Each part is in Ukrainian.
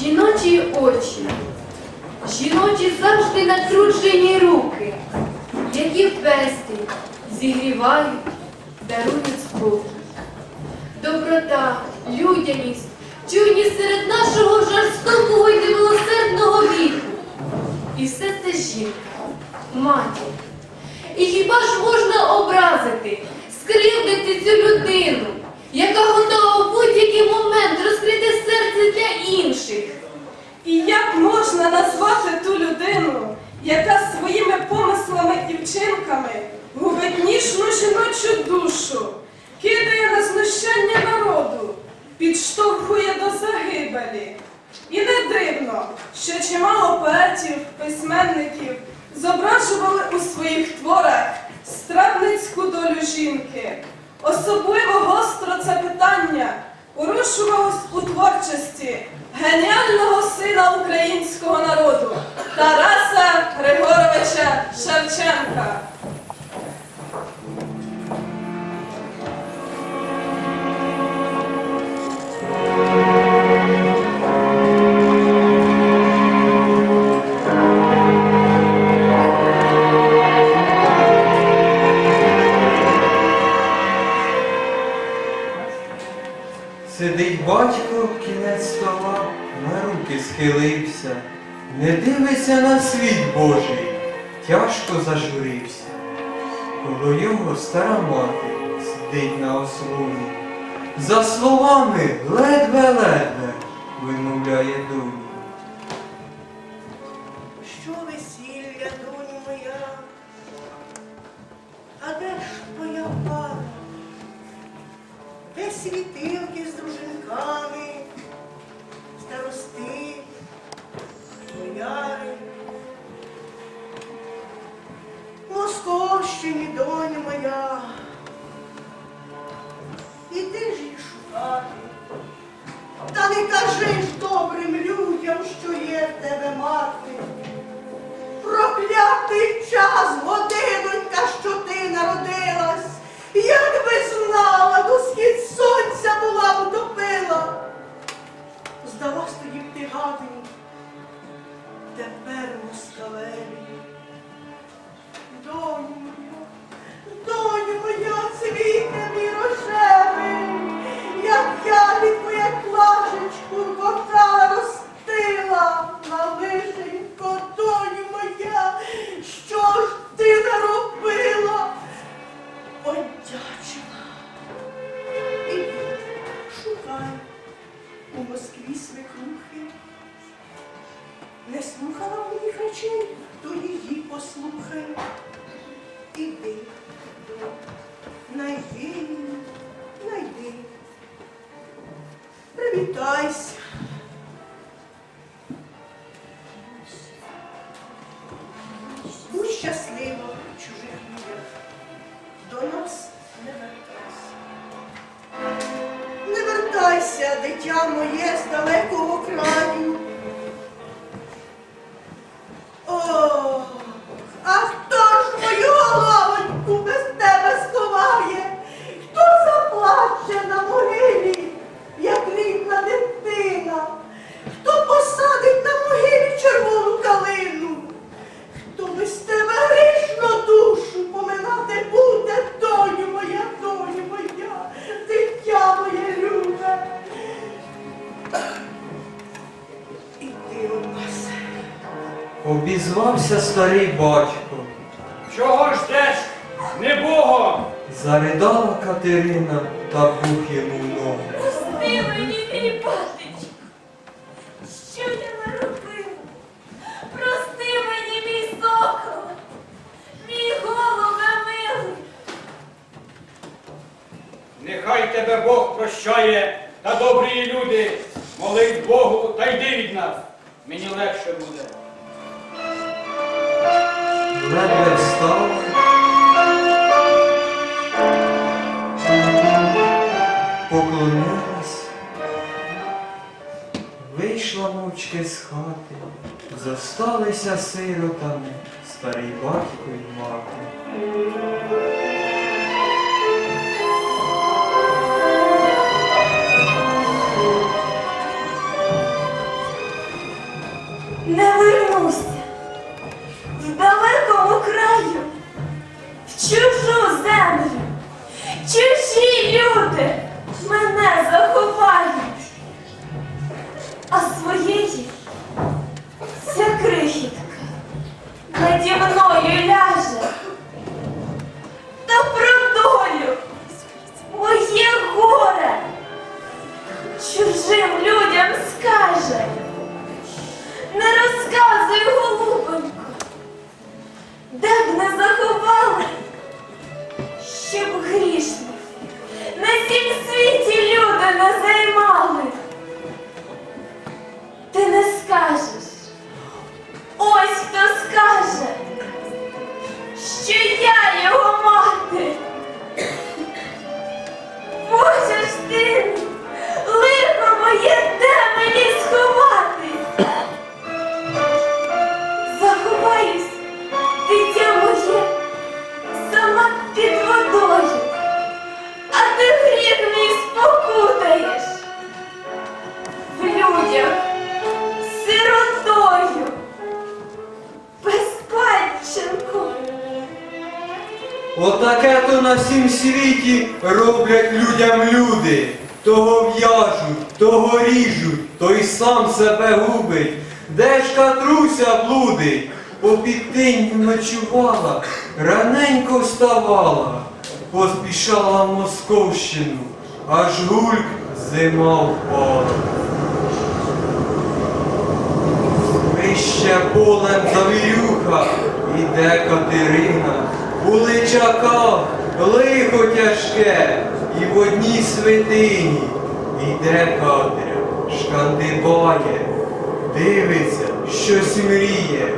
жіночі очі, жіночі завжди натруджені руки, які пестять, зігрівають, дарують спокій. Доброта, людяність, чуйність серед нашого жорстокого і немилосердного віку. І все це жінка, матір. І хіба ж можна образити, скривдити цю людину, яка готова в будь-який момент розкрити геніального сина українського народу Тараса Григоровича Шевченка. Руки схилився, не дивиться на світ Божий, тяжко зажурився. Коло його стара мати сидить на ослоні. За словами ледве-ледве вимовляє доню. Московщині, доню моя. Іди ж їх шукати. Та не кажи ж добрим людям, що є в тебе мати. Проклятий час, годинонька, що ти народилась. Як би знала, до схід сонця була б утопила. Здалась тоді б ти гадині, тепер москалеві. Доню цвіте мій як я від твоя клашечку кота ростила на лишенько, доню моя, що ж ти наробила? Одячила. Іди, шукай у Москві свекрухи. Не слухала моїх речей, то її послухай. Іди, найди, її, найди. Привітайся. Чого ждеш? Не Богом! заридала Катерина та бух йому в ногу. Прости мені, мій батечко, що я наробила? Прости мені, мій сокол, мій голубе милий. Нехай тебе Бог прощає та добрі люди. Молись Богу та йди від нас. Мені легше буде. Ледве встала. Поклонилась, вийшла мовчки з хати, зосталися сиротами старий батько й мати. чужу землю, чужі люди мене заховають, а своєї вся крихітка наді мною ляже. Щоб грішних на цім світі люди не світі роблять людям люди. Того в'яжуть, того ріжуть, той сам себе губить. Де ж катруся блудить? Попід тинь ночувала, раненько вставала, поспішала Московщину, аж гульк зима впала. Вище полем завірюха, іде Катерина, у личаках лихо тяжке, і в одній святині йде Катря, шкандибає, дивиться, щось мріє.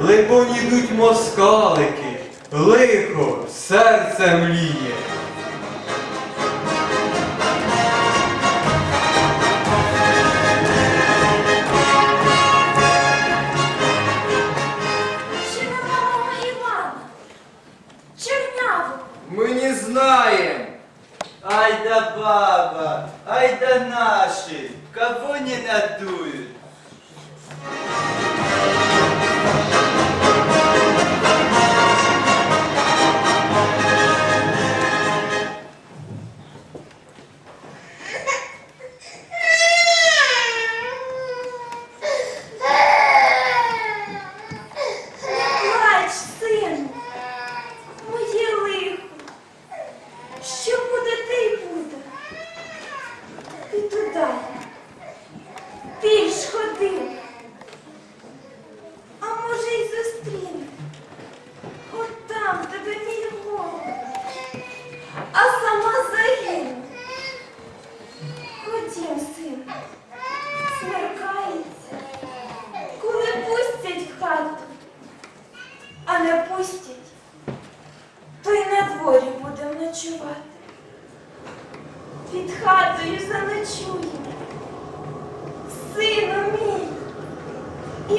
либо йдуть москалики, лихо серце мліє. Ходім, сину. Смеркається. Коли пустять в хату, а не пустять, то й на дворі будем ночувати. Під хатою заночуємо. Сину мій,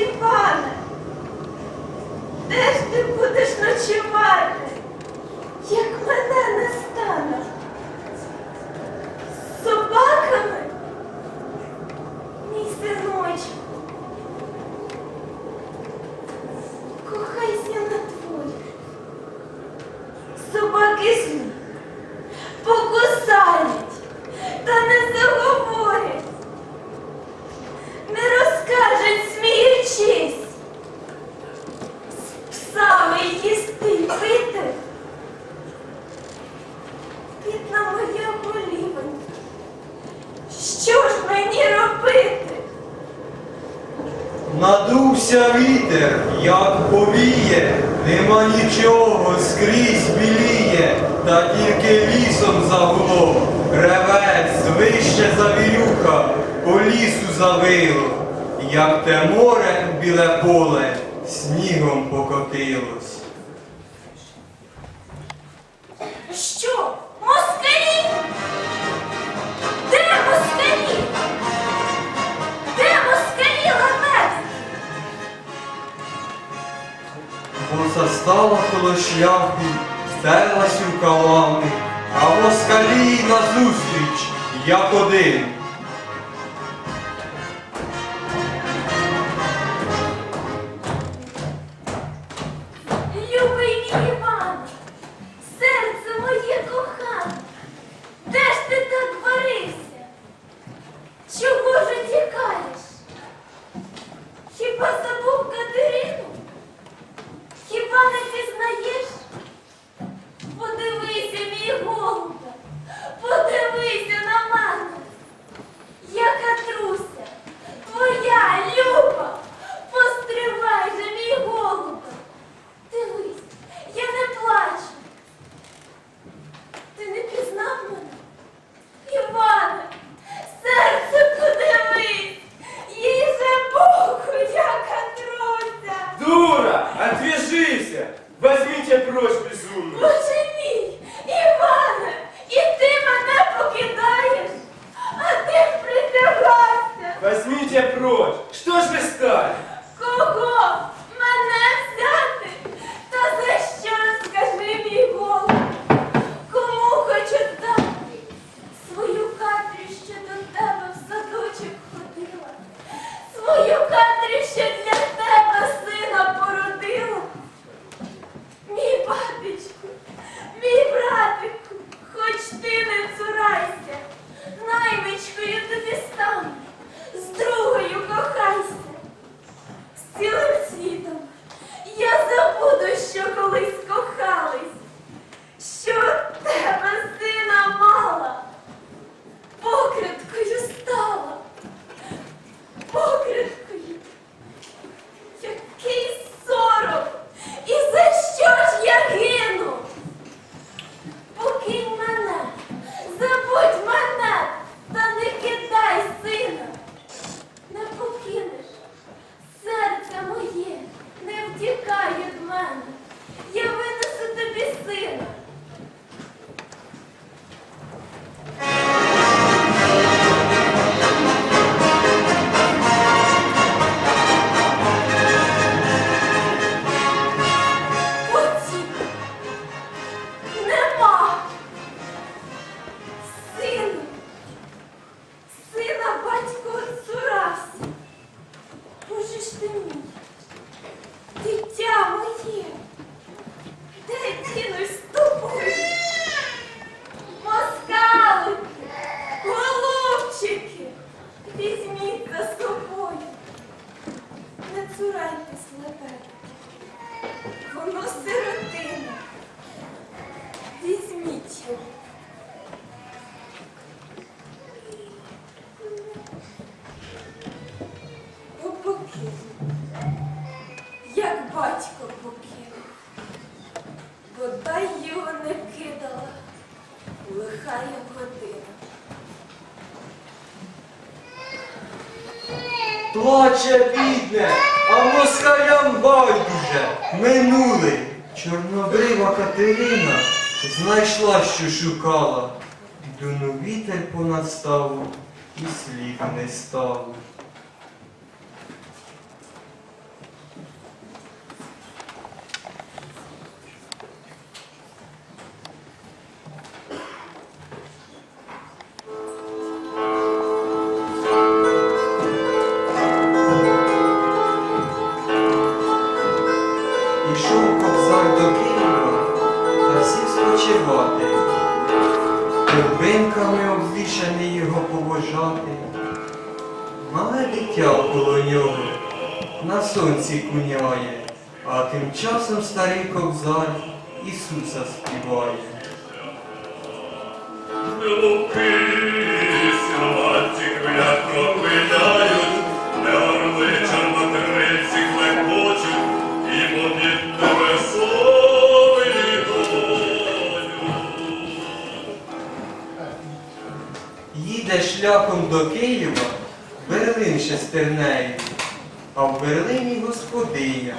Іване, де ж ти будеш ночувати, як мене не стане? З собаками? Мій синочку. Кохайся на дворі. Собаки злі покусають, та не заговорять, не розкажуть, сміючись. З псами їсти й пити. Бідна моя голівонька. Що ж мені робити? Надувся вітер, як повіє, нема нічого, скрізь біліє, та тільки лісом загуло, ревець, вище завірюха, по лісу завило, як те море біле поле снігом покотилось. Бо стала коло шляху, стерлась рукавами, а москалі назустріч, як один. Отвяжись! Возьмите прочь, безумный! Як батько покинув, бодай його не кидала, лихая година. Плаче бідне, а москалям байдуже. Минулий. Чорнобрива Катерина знайшла, що шукала. Дунув вітер понад ставу і слів не стало. Сів спочивати, торбинками обвішаний його поважати, Мале дитя коло нього на сонці куняє, а тим часом старий кобзар Ісуса співає. Їде шляхом до Києва Берлин шестернею, а в Берлині господиня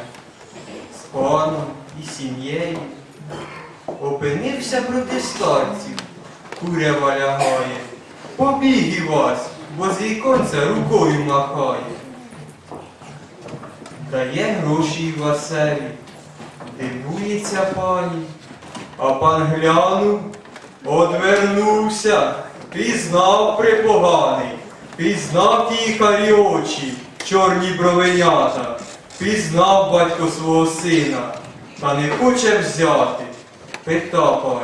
з паном і сім'єю. Опинився проти старців, курява лягає. Побіг і вас, бо з віконця рукою махає. Дає гроші й Василі, дивується пані, а пан глянув, одвернувся, пізнав припоганий, пізнав ті карі очі, чорні бровенята, пізнав батько свого сина, та не хоче взяти, пита пані.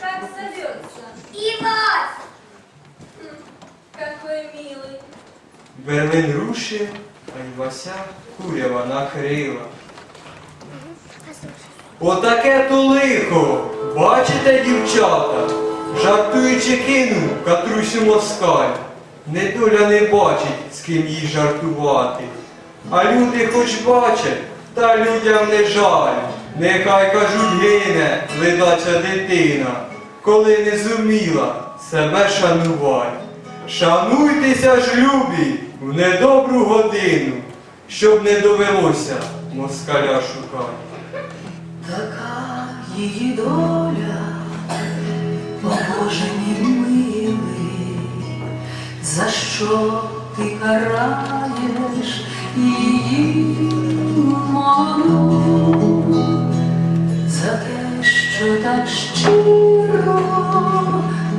Как зовется? Ивас! Хм, Какой милый. Берлин рушив, а й Вася курява накрила. Отаке то лихо, бачите, дівчата, жартуючи кинув Катрусю москаль. Недоля не бачить, з ким їй жартувати. А люди хоч бачать, та людям не жаль. Нехай кажуть гине ледача дитина, коли не зуміла себе шанувати. Шануйтеся ж, любі, в недобру годину, щоб не довелося москаля шукати. Така її доля, о Боже мій за що ти караєш її маму? за те, що так щиро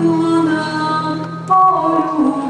вона полюбила.